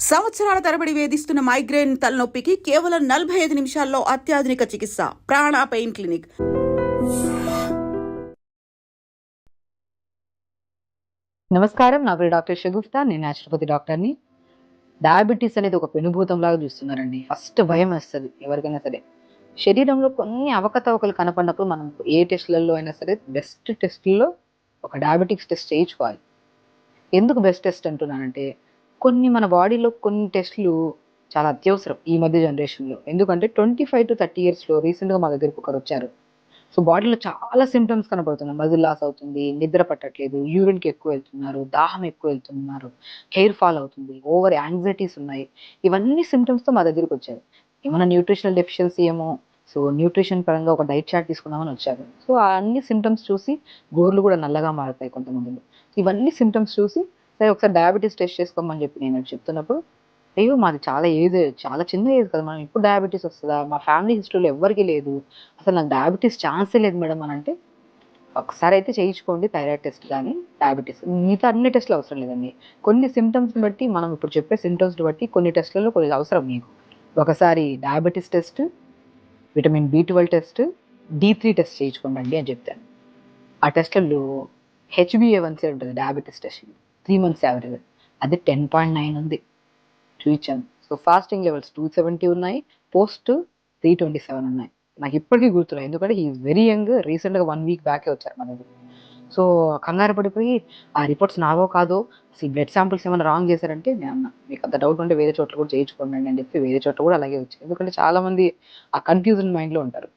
సంవత్సరాల తరబడి వేధిస్తున్న మైగ్రేన్ తలనొప్పికి కేవలం నలభై ఐదు నిమిషాల్లో అత్యాధునిక చికిత్స. ప్రాణ పెయిన్ క్లినిక్. నమస్కారం నా పేరు డాక్టర్ షగుఫ్తా నేను న్యాచురోపతి డాక్టర్ని. డయాబెటీస్ అనేది ఒక పెనుభూతం లాగా చూస్తున్నారండి. ఫస్ట్ భయం వేస్తుంది ఎవరికైనా సరే. శరీరంలో కొన్ని అవకతవకలు కనపడినప్పుడు మనం ఏ టెస్ట్లలో అయినా సరే బెస్ట్ టెస్ట్లో ఒక డయాబెటిక్స్ టెస్ట్ చేయించుకోవాలి. ఎందుకు బెస్ట్ టెస్ట్ అంటున్నానంటే కొన్ని మన బాడీలో కొన్ని టెస్ట్లు చాలా అత్యవసరం ఈ మధ్య జనరేషన్లో. ఎందుకంటే ట్వంటీ ఫైవ్ టు థర్టీ ఇయర్స్లో రీసెంట్గా మా దగ్గరకు ఒకరు వచ్చారు. సో బాడీలో చాలా సిమ్టమ్స్ కనపడుతున్నాయి. మజిల్ లాస్ అవుతుంది నిద్ర పట్టట్లేదు యూరిన్కి ఎక్కువ వెళ్తున్నారు దాహం ఎక్కువ వెళ్తున్నారు హెయిర్ ఫాల్ అవుతుంది ఓవర్ యాంగ్జైటీస్ ఉన్నాయి. ఇవన్నీ సిమ్టమ్స్తో మా దగ్గరికి వచ్చారు. ఏమైనా న్యూట్రిషనల్ డెఫిషియన్సీ ఏమో సో న్యూట్రిషన్ పరంగా ఒక డైట్ చార్ట్ తీసుకుందామని వచ్చారు. సో అన్ని సిమ్టమ్స్ చూసి గోర్లు కూడా నల్లగా మారుతాయి కొంతమందిలో. ఇవన్నీ సిమ్టమ్స్ చూసి సరే ఒకసారి డయాబెటీస్ టెస్ట్ చేసుకోమని చెప్పి నేను చెప్తున్నప్పుడు అయ్యో మాది చాలా ఏజ్ చాలా చిన్న ఏజ్ కదా మనం ఇప్పుడు డయాబెటీస్ వస్తుందా? మా ఫ్యామిలీ హిస్టరీలో ఎవరికి లేదు. అసలు నాకు డయాబెటీస్ ఛాన్సే లేదు మేడం అని అంటే ఒకసారి అయితే చేయించుకోండి థైరాయిడ్ టెస్ట్ కానీ డయాబెటీస్ మిగతా అన్ని టెస్ట్లు అవసరం లేదండి. కొన్ని సిమ్టమ్స్ని బట్టి మనం ఇప్పుడు చెప్పే సిమ్టమ్స్ని బట్టి కొన్ని టెస్ట్లలో కొన్ని అవసరం మీకు. ఒకసారి diabetes test vitamin B twelve test D three test చేయించుకోండి అని చెప్తాను. ఆ టెస్ట్లలో హెచ్బిఏవన్సీ ఉంటుంది diabetes test three months average. అది టెన్ పాయింట్ నైన్ ఉంది. చూపించాను. So fasting levels two seventy ఉన్నాయి పోస్ట్ త్రీ ట్వంటీ సెవెన్ ఉన్నాయి. నాకు ఇప్పటికీ గుర్తురా ఎందుకంటే ఈ వెరీ యంగ్ రీసెంట్గా వన్ వీక్ బ్యాకే వచ్చారు మన దగ్గర. సో కంగారు పడిపోయి ఆ రిపోర్ట్స్ నావో కాదో? ఈ బ్లడ్ శాంపిల్స్ ఏమైనా రాంగ్ చేశారంటే? నేను అన్న. మీకు అంత డౌట్ ఉంటే వేరే చోట్ల కూడా చేయించుకోండి అని చెప్పి వేరే చోట్ల కూడా అలాగే వచ్చాయి. ఎందుకంటే చాలామంది ఆ కన్ఫ్యూజన్ మైండ్లో ఉంటారు.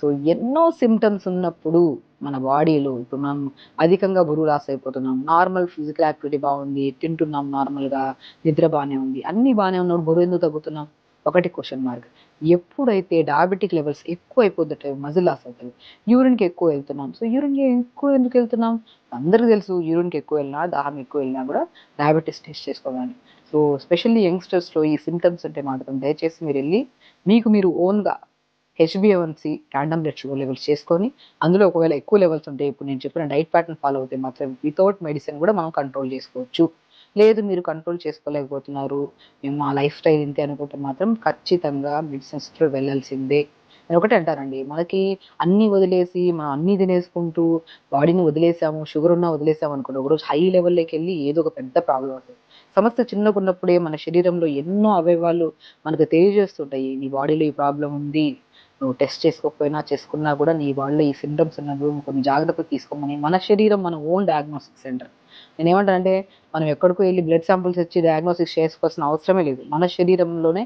సో ఎన్నో సిమ్టమ్స్ ఉన్నప్పుడు మన బాడీలో ఇప్పుడు మనం అధికంగా బరువు లాస్ అయిపోతున్నాం. నార్మల్ ఫిజికల్ యాక్టివిటీ బాగుంది తింటున్నాం నార్మల్గా నిద్ర బాగానే ఉంది. అన్నీ బాగానే ఉన్నాడు బరువు ఎందుకు తగ్గుతున్నాం? ఒకటి క్వశ్చన్ మార్క్ ఎప్పుడైతే డయాబెటిక్ లెవెల్స్ ఎక్కువ అయిపోతుంటాయి మజిల్ లాస్ అవుతుంది యూరిన్కి ఎక్కువ వెళ్తున్నాం. సో యూరిన్కి ఎక్కువ ఎందుకు వెళ్తున్నాం? అందరికీ తెలుసు యూరిన్కి ఎక్కువ వెళ్ళినా దాహం ఎక్కువ వెళ్ళినా కూడా డయాబెటీస్ టెస్ట్ చేసుకోవాలి. సో స్పెషల్లీ యంగ్స్టర్స్లో ఈ సిమ్టమ్స్ ఉంటే మాత్రం దయచేసి మీరు వెళ్ళి మీకు మీరు ఓన్గా హెచ్బిఎవన్సి ర్యాండమ్ బ్లడ్ షుగర్ లెవెల్స్ చేసుకొని అందులో ఒకవేళ ఎక్కువ లెవెల్స్ ఉంటే ఇప్పుడు నేను చెప్పిన డైట్ ప్యాటర్న్ ఫాలో అవుతే మాత్రం వితౌట్ మెడిసిన్ కూడా మనం కంట్రోల్ చేసుకోవచ్చు. లేదు మీరు కంట్రోల్ చేసుకోలేకపోతున్నారు మేము మా లైఫ్ స్టైల్ ఇంతే అనుకుంటే మాత్రం ఖచ్చితంగా మెడిసిన్స్లో వెళ్ళాల్సిందే అని ఒకటి అంటారండి. మనకి అన్ని వదిలేసి మనం అన్ని తినేసుకుంటూ బాడీని వదిలేసాము షుగర్ ఉన్నా వదిలేసాము అనుకుంటే ఒకరోజు హై లెవెల్లోకి వెళ్ళి ఏదో ఒక పెద్ద ప్రాబ్లం అవుతుంది. సమస్య చిన్నగా ఉన్నప్పుడే మన శరీరంలో ఎన్నో అవయవాలు మనకు తెలియజేస్తుంటాయి. నీ బాడీలో ఈ ప్రాబ్లం ఉంది నువ్వు టెస్ట్ చేసుకోకపోయినా చేసుకున్నా కూడా నీ బాడీలో ఈ సిమ్టమ్స్ ఉన్నప్పుడు కొన్ని జాగ్రత్తలు తీసుకోమని మన శరీరం మన ఓన్ డయాగ్నోస్టిక్ సెంటర్ నేను ఏమంటానంటే మనం ఎక్కడికో వెళ్ళి బ్లడ్ శాంపిల్స్ ఇచ్చి డయాగ్నోసిస్ చేసుకోవాల్సిన అవసరమే లేదు. మన శరీరంలోనే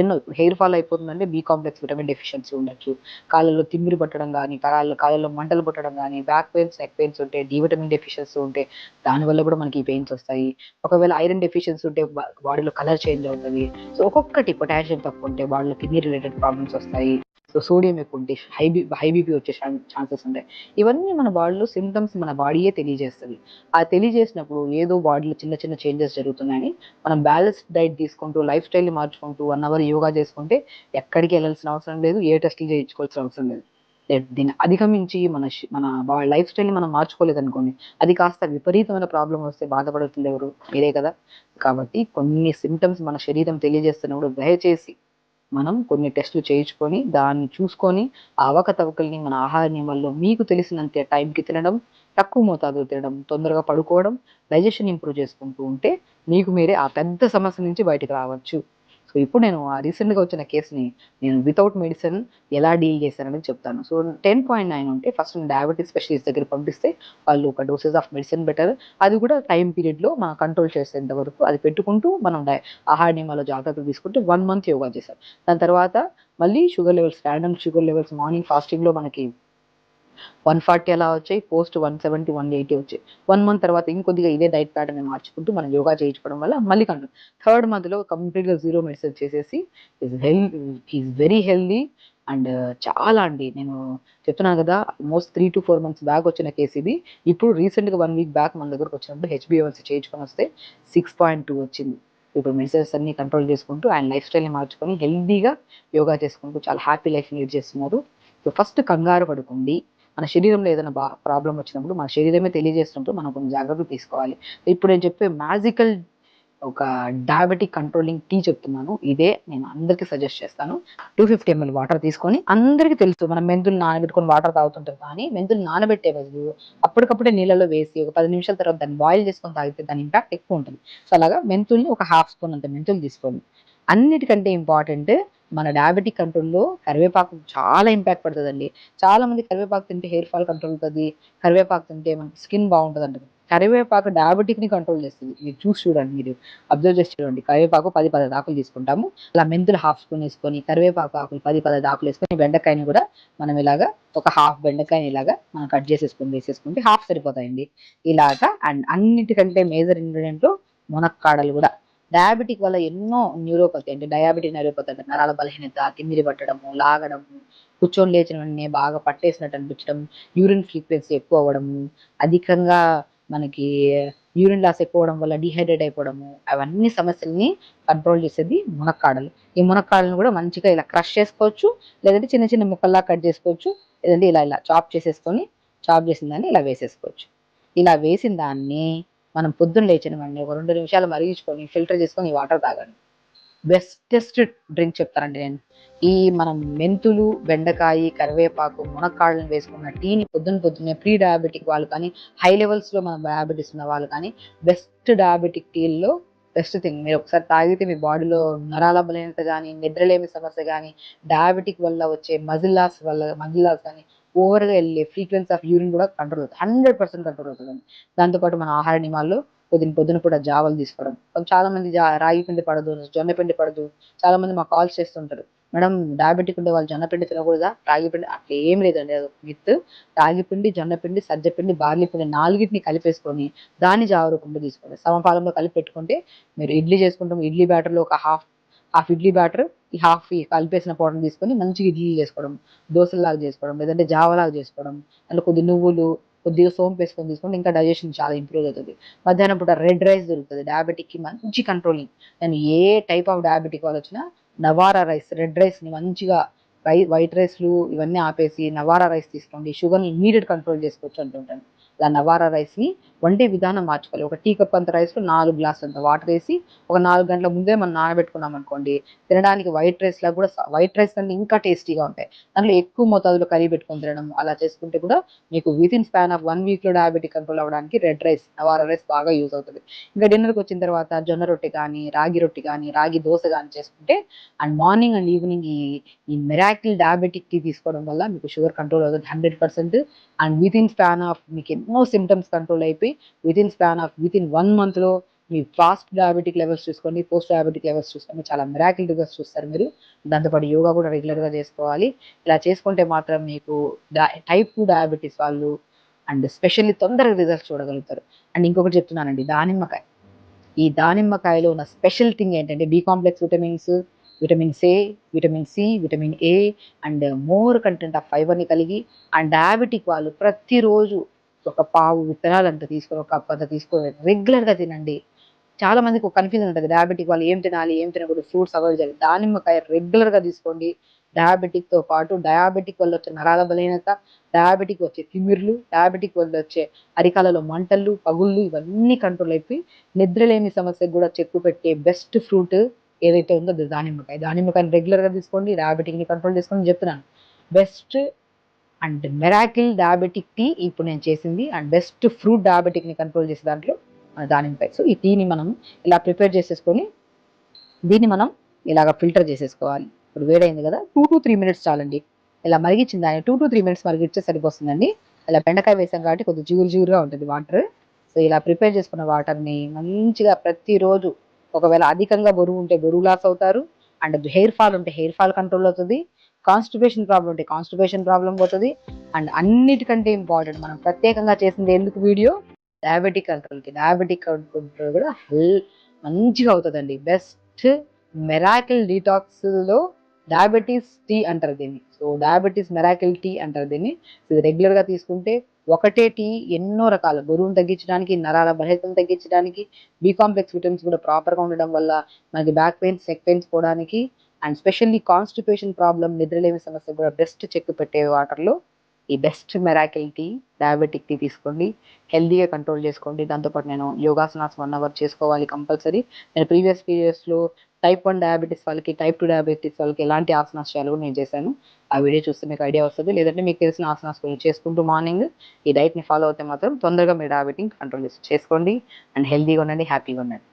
ఎన్నో హెయిర్ ఫాల్ అయిపోతుందంటే బీ కాంప్లెక్స్ విటమిన్ డెఫిషియన్సీ ఉండొచ్చు. కాళ్ళలో తిమ్మిరి పట్టడం కానీ కాళ్ళలో కాళ్ళలో మంటలు పట్టడం కానీ బ్యాక్ పెయిన్స్ నెక్ పెయిన్స్ ఉంటే డి విటమిన్ డెఫిషియన్సీ ఉంటే దానివల్ల కూడా మనకి ఈ పెయిన్స్ వస్తాయి. ఒకవేళ ఐరన్ డెఫిషియన్సీ ఉంటే బాడీలో కలర్ చేంజ్ అవుతుంది. సో ఒక్కొక్కటి పొటాషియం తక్కువ ఉంటే బాడీలో కిడ్నీ రిలేటెడ్ ప్రాబ్లమ్స్ వస్తాయి. సో సోడియం ఎక్కువ ఉంటే హై బీ హై బీపీ వచ్చే ఛాన్సెస్ ఉంటాయి. ఇవన్నీ మన బాడీలో సిమ్టమ్స్ మన బాడీయే తెలియజేస్తుంది. ఆ తెలియజేసినప్పుడు ఏదో బాడీలో చిన్న చిన్న చేంజెస్ జరుగుతున్నాయని మనం బ్యాలెన్స్డ్ డైట్ తీసుకుంటూ లైఫ్ స్టైల్ని మార్చుకుంటూ వన్ అవర్ యోగా చేసుకుంటే ఎక్కడికి వెళ్ళాల్సిన అవసరం లేదు ఏ టెస్ట్లు చేయించుకోవాల్సిన అవసరం లేదు. దీన్ని అధిగమించి మన మన లైఫ్ స్టైల్ని మనం మార్చుకోలేదు అనుకోండి అది కాస్త విపరీతమైన ప్రాబ్లం వస్తే బాధపడుతుంది ఎవరు? మీరే కదా. కాబట్టి కొన్ని సిమ్టమ్స్ మన శరీరం తెలియజేస్తున్నప్పుడు దయచేసి మనం కొన్ని టెస్టులు చేయించుకొని దాన్ని చూసుకొని ఆ అవకతవకల్ని మన ఆహార నియమాల్లో మీకు తెలిసినంత టైంకి తినడం తక్కువ మోతాదులో తినడం తొందరగా పడుకోవడం డైజెషన్ ఇంప్రూవ్ చేసుకుంటూ ఉంటే మీకు మీరే ఆ పెద్ద సమస్య నుంచి బయటకు రావచ్చు. సో ఇప్పుడు నేను ఆ రీసెంట్గా వచ్చిన కేసుని నేను వితౌట్ మెడిసిన్ ఎలా డీల్ చేశానని చెప్తాను. సో టెన్ పాయింట్ నైన్ ఉంటే ఫస్ట్ నేను డయాబెటీస్ స్పెషలిస్ట్ దగ్గర పంపిస్తే వాళ్ళు ఒక డోసెస్ ఆఫ్ మెడిసిన్ బెటర్ అది కూడా టైం పీరియడ్లో మనం కంట్రోల్ చేసేంత వరకు అది పెట్టుకుంటూ మనం డై ఆహార నియమాలు జాగ్రత్తలు తీసుకుంటే వన్ మంత్ యోగా చేశారు. దాని తర్వాత మళ్ళీ sugar levels random sugar levels morning ఫాస్టింగ్లో మనకి వన్ ఫార్టీ అలా వచ్చాయి post one seventy one eighty వచ్చాయి. వన్ మంత్ తర్వాత ఇంకొద్దిగా ఇదే డైట్ ప్యాటర్న్ మార్చుకుంటూ మనం యోగా చేయించుకోవడం వల్ల మళ్ళీ కంట్రోల్ థర్డ్ మంత్లో కంప్లీట్గా జీరో మెడిసిన్ చేసేసి is health is very healthy and చాలా అండి. నేను చెప్తున్నాను కదా almost three to four months back వచ్చిన కేసు ఇది. ఇప్పుడు రీసెంట్గా వన్ వీక్ బ్యాక్ మన దగ్గరకు వచ్చినప్పుడు హెచ్బిఎల్సి చేయించుకొని వస్తే సిక్స్ పాయింట్ టూ వచ్చింది. ఇప్పుడు మెడిసిన్స్ అన్ని కంట్రోల్ చేసుకుంటూ ఆయన లైఫ్ స్టైల్ని మార్చుకొని హెల్దీగా యోగా చేసుకుంటూ చాలా హ్యాపీ లైఫ్ లీడ్ చేస్తున్నారు. సో ఫస్ట్ కంగారు పడుకోండి. మన శరీరంలో ఏదైనా బా ప్రాబ్లం వచ్చినప్పుడు మన శరీరమే తెలియజేస్తున్నప్పుడు మనం కొన్ని జాగ్రత్తలు తీసుకోవాలి. ఇప్పుడు నేను చెప్పే మ్యాజికల్ ఒక డయాబెటిక్ కంట్రోలింగ్ టీ చెప్తున్నాను. ఇదే నేను అందరికీ సజెస్ట్ చేస్తాను. టూ ఫిఫ్టీ ఎంఎల్ వాటర్ తీసుకొని అందరికీ తెలుసు మనం మెంతులు నానబెట్టుకొని వాటర్ తాగుతుంటాం కానీ మెంతులు నానబెట్టే బదులు అప్పటికప్పుడే నీళ్ళలో వేసి ఒక పది నిమిషాల తర్వాత దాన్ని బాయిల్ చేసుకొని తాగితే దాని ఇంపాక్ట్ ఎక్కువ ఉంటుంది. సో అలాగా మెంతుల్ని ఒక హాఫ్ స్పూన్ అంత మెంతులు తీసుకోండి. అన్నిటికంటే ఇంపార్టెంట్ మన డయాబెటిక్ కంట్రోల్లో కరివేపాకు చాలా ఇంపాక్ట్ పడుతుందండి. చాలా మంది కరివేపాకు తింటే హెయిర్ ఫాల్ కంట్రోల్ అవుతుంది కరివేపాకు తింటే మనకి స్కిన్ బాగుంటుంది అంటారు కరివేపాకు డయాబెటిక్ని కంట్రోల్ చేస్తుంది. మీరు చూసి చూడండి మీరు అబ్జర్వ్ చేసి చూడండి. కరివేపాకు పది పది ఆకులు తీసుకుంటాము. అలా మెంతులు హాఫ్ స్పూన్ వేసుకొని కరివేపాకు ఆకులు పది పది ఆకులు వేసుకొని బెండకాయని కూడా మనం ఇలాగా ఒక హాఫ్ బెండకాయని ఇలాగా మనం కట్ చేసేసుకొని వేసేసుకుంటే హాఫ్ సరిపోతాయండి. ఇలాగా అండ్ అన్నిటికంటే మేజర్ ఇంగ్రీడియంట్ మునక్కాడలు కూడా. డయాబెటిక్ వల్ల ఎన్నో న్యూరోపతి అంటే డయాబెటిక్ న్యూరోపతి అంటే నరాల బలహీనత తిమ్మిరి పట్టడము లాగడము కూర్చొని లేచిన వెంటనే బాగా పట్టేసినట్టు అనిపించడం యూరిన్ ఫ్రీక్వెన్సీ ఎక్కువ అవ్వడము అధికంగా మనకి యూరిన్ లాస్ ఎక్కువ అవడం వల్ల డిహైడ్రేట్ అయిపోవడము అవన్నీ సమస్యల్ని కంట్రోల్ చేసేది మునక్కాడలు. ఈ మునక్కాడలను కూడా మంచిగా ఇలా క్రష్ చేసుకోవచ్చు లేదంటే చిన్న చిన్న ముక్కల్లా కట్ చేసుకోవచ్చు లేదంటే ఇలా ఇలా చాప్ చేసేసుకొని చాప్ చేసిన దాన్ని ఇలా వేసేసుకోవచ్చు. ఇలా వేసిన దాన్ని మనం పొద్దున్న లేచిన వెంటనే ఒక రెండు నిమిషాలు మరిగించుకొని ఫిల్టర్ చేసుకొని ఈ వాటర్ తాగండి. బెస్టెస్ట్ డ్రింక్ చెప్తానండి నేను. ఈ మనం మెంతులు బెండకాయ కరివేపాకు మునక్కాళ్ళను వేసుకున్న టీని పొద్దున్న పొద్దున్నే ప్రీ డయాబెటిక్ వాళ్ళు కానీ హై లెవెల్స్లో మనం డయాబెటిస్ డయాబెటీస్ ఉన్న వాళ్ళు కానీ బెస్ట్ డయాబెటిక్ టీల్లో బెస్ట్ థింగ్. మీరు ఒకసారి తాగితే మీ బాడీలో నరాల బలహీనత కానీ నిద్రలేమి సమస్య కానీ డయాబెటిక్ వల్ల వచ్చే మజిల్ లాస్ వల్ల మజిల్ లాస్ కానీ ఓవర్గా వెళ్ళే ఫ్రీక్వెన్సీ ఆఫ్ యూరిన్ కూడా కంట్రోల్ అవుతుంది. హండ్రెడ్ పర్సెంట్ కంట్రోల్ అవుతుంది దాంతోపాటు మన ఆహార నియమాల్లో పొద్దున పొద్దున కూడా జావలు తీసుకోవడం. చాలా మంది రాగి పిండి పడదు జొన్న పిండి పడదు. చాలా మంది మాకు కాల్స్ చేస్తుంటారు. మేడం డయాబెటిక్ ఉండే వాళ్ళు జొన్న పిండి తినకూడదా? రాగి పిండి అట్లా ఏం లేదండి. అది విత్ రాగి పిండి జొన్న పిండి సజ్జ పిండి బార్లీ పిండి నాలుగిటిని కలిపేసుకొని దాన్ని జావ రూపంలో తీసుకోండి. సమపాలంలో కలిపి పెట్టుకుంటే మీరు ఇడ్లీ చేసుకుంటాం. ఇడ్లీ బ్యాటర్లో ఒక హాఫ్ హాఫ్ ఇడ్లీ బ్యాటర్ ఈ హాఫ్ ఈ కలిపేసిన పౌడర్ తీసుకొని మంచిగా ఇడ్లీ చేసుకోవడం దోశలాగా చేసుకోవడం లేదంటే జావలాగా చేసుకోవడం అందులో కొద్ది నువ్వులు కొద్దిగా సోంపు వేసుకొని తీసుకుంటే ఇంకా డైజెషన్ చాలా ఇంప్రూవ్ అవుతుంది. మధ్యాహ్నం పూట రెడ్ రైస్ దొరుకుతుంది డయాబెటిక్కి మంచి కంట్రోలింగ్ నేను ఏ టైప్ ఆఫ్ డయాబెటిక్ వాళ్ళు వచ్చినా నవారా రైస్ రెడ్ రైస్ని మంచిగా రై వైట్ రైస్లు ఇవన్నీ ఆపేసి నవారా రైస్ తీసుకోండి షుగర్ని ఇమీడియట్ కంట్రోల్ చేసుకోవచ్చు అంటుంటాను. ఇలా నవారా రైస్ని వండే విధానం మార్చుకోవాలి. ఒక టీ కప్ అంత రైస్లో నాలుగు గ్లాసులు అంత వాటర్ వేసి ఒక నాలుగు గంటల ముందే మనం నానబెట్టుకున్నాం అనుకోండి తినడానికి వైట్ రైస్లా కూడా వైట్ రైస్ కంటే ఇంకా టేస్టీగా ఉంటాయి. దాంట్లో ఎక్కువ మోతాదులో కర్రీ పెట్టుకొని తినడం అలా చేసుకుంటే కూడా మీకు within span of one వీక్లో డయాబెటిక్ కంట్రోల్ అవ్వడానికి రెడ్ రైస్ నవారా రైస్ బాగా యూజ్ అవుతుంది. ఇంకా డిన్నర్కి వచ్చిన తర్వాత జొన్న రొట్టె కానీ రాగి రొట్టె కానీ రాగి దోశ కానీ చేసుకుంటే అండ్ మార్నింగ్ అండ్ ఈవినింగ్ ఈ ఈ మెరాకిల్ డయాబెటిక్ టీ తీసుకోవడం వల్ల మీకు షుగర్ కంట్రోల్ అవుతుంది hundred percent and within span of మీకు ఎన్నో సిమ్టమ్స్ కంట్రోల్ అయిపోయి within span of within one మంత్లో మీ ఫాస్ట్ డయాబెటిక్ లెవెల్స్ చూసుకోండి పోస్ట్ డయాబెటిక్ లెవెల్స్ చూసుకోండి. చాలా మెరాకిల్ రిజల్ట్స్ చూస్తారు మీరు. దాంతోపాటు యోగా కూడా రెగ్యులర్గా చేసుకోవాలి. ఇలా చేసుకుంటే మాత్రం మీకు టైప్ టూ డయాబెటీస్ వాళ్ళు అండ్ స్పెషల్లీ తొందరగా రిజల్ట్స్ చూడగలుగుతారు. అండ్ ఇంకొకటి చెప్తున్నానండి దానిమ్మకాయ. ఈ దానిమ్మకాయలో ఉన్న స్పెషల్ థింగ్ ఏంటంటే B complex vitamins vitamin A vitamin C vitamin A and more content of ఫైబర్ని కలిగి అండ్ డయాబెటిక్ వాళ్ళు ప్రతిరోజు ఒక పావు విత్తనాలు అంత తీసుకొని ఒక కప్ అంత తీసుకొని రెగ్యులర్గా తినండి. చాలా మందికి ఒక కన్ఫ్యూజన్ ఉంటుంది. డయాబెటిక్ వాళ్ళు ఏం తినాలి ఏం తినకూడదు ఫ్రూట్స్ అవాయిడ్ చేయాలి దానిమ్మకాయ రెగ్యులర్గా తీసుకోండి. డయాబెటిక్తో పాటు డయాబెటిక్ వల్ల వచ్చే నరాల బలహీనత డయాబెటిక్ వచ్చే తిమిర్లు డయాబెటిక్ వల్ల వచ్చే అరికాలలో మంటలు పగుళ్ళు ఇవన్నీ కంట్రోల్ అయిపోయి నిద్రలేని సమస్యకు కూడా చెక్కు పెట్టే బెస్ట్ ఫ్రూట్ ఏదైతే ఉందో అది దానిమ్మకాయ. దానిమ్మకాయని రెగ్యులర్గా తీసుకోండి డయాబెటిక్ని కంట్రోల్ చేసుకోండి చెప్తున్నాను. Best and miracle diabetic tea ఇప్పుడు నేను చేసింది అండ్ బెస్ట్ ఫ్రూట్ డయాబెటిక్ని కంట్రోల్ చేసే దాంట్లో దానిపై. సో ఈ టీని మనం ఇలా ప్రిపేర్ చేసేసుకొని దీన్ని మనం ఇలాగ ఫిల్టర్ చేసేసుకోవాలి. ఇప్పుడు వేడైంది కదా టూ టు త్రీ మినిట్స్ చాలండి. ఇలా మరిగించిన దాన్ని టూ టు త్రీ మినిట్స్ మరిగిస్తే సరిపోతుందండి. ఇలా బెండకాయ వేసాం కాబట్టి కొద్దిగా జిగురు జిగురుగా ఉంటుంది వాటర్. సో ఇలా ప్రిపేర్ చేసుకున్న వాటర్ని మంచిగా ప్రతిరోజు ఒకవేళ అధికంగా బరువు ఉంటే బరువు లాస్ అవుతారు. అండ్ హెయిర్ ఫాల్ ఉంటే హెయిర్ ఫాల్ కంట్రోల్ అవుతుంది. కాన్స్టిపేషన్ ప్రాబ్లం ఉంటే కాన్స్టిపేషన్ ప్రాబ్లం పోతుంది. అండ్ అన్నిటికంటే ఇంపార్టెంట్ మనం ప్రత్యేకంగా చేసింది ఎందుకు వీడియో? డయాబెటిక్ కంట్రోల్కి డయాబెటిక్ కంట్రోల్ కూడా హెల్ మంచిగా అవుతుందండి. బెస్ట్ మెరాకిల్ డీటాక్స్లో డయాబెటీస్ టీ అంటారు దీన్ని. సో డయాబెటీస్ మెరాకిల్ టీ అంటారు దీన్ని. ఇది రెగ్యులర్గా తీసుకుంటే ఒకటే టీ ఎన్నో రకాల బరువును తగ్గించడానికి నరాల బలహీనతను తగ్గించడానికి బీకాంప్లెక్స్ విటమిన్స్ కూడా ప్రాపర్గా ఉండడం వల్ల మనకి బ్యాక్ పెయిన్స్ నెక్ పెయిన్స్ పోవడానికి అండ్ స్పెషల్లీ కాన్స్టిపేషన్ ప్రాబ్లం నిద్రలేమి సమస్య కూడా బెస్ట్ చెక్ పెట్టే వాటర్లో ఈ best miracle tea diabetic tea తీసుకోండి. హెల్దీగా కంట్రోల్ చేసుకోండి. దాంతోపాటు నేను యోగాసనాస్ వన్ అవర్ చేసుకోవాలి కంపల్సరీ నేను ప్రీవియస్ పీరియడ్స్లో టైప్ వన్ డయాబెటీస్ వాళ్ళకి టైప్ టూ డయాబెటీస్ వాళ్ళకి ఎలాంటి ఆసనాస్ చేయాలో నేను చేశాను. ఆ వీడియో చూస్తే మీకు ఐడియా వస్తుంది. లేదంటే మీకు తెలిసిన ఆసనాస్ గురించి చేసుకుంటూ మార్నింగ్ ఈ డైట్ని ఫాలో అవుతే మాత్రం తొందరగా మీ డయాబెటిక్ కంట్రోల్ చేసుకోండి. అండ్ హెల్దీగా ఉండండి హ్యాపీగా ఉండండి.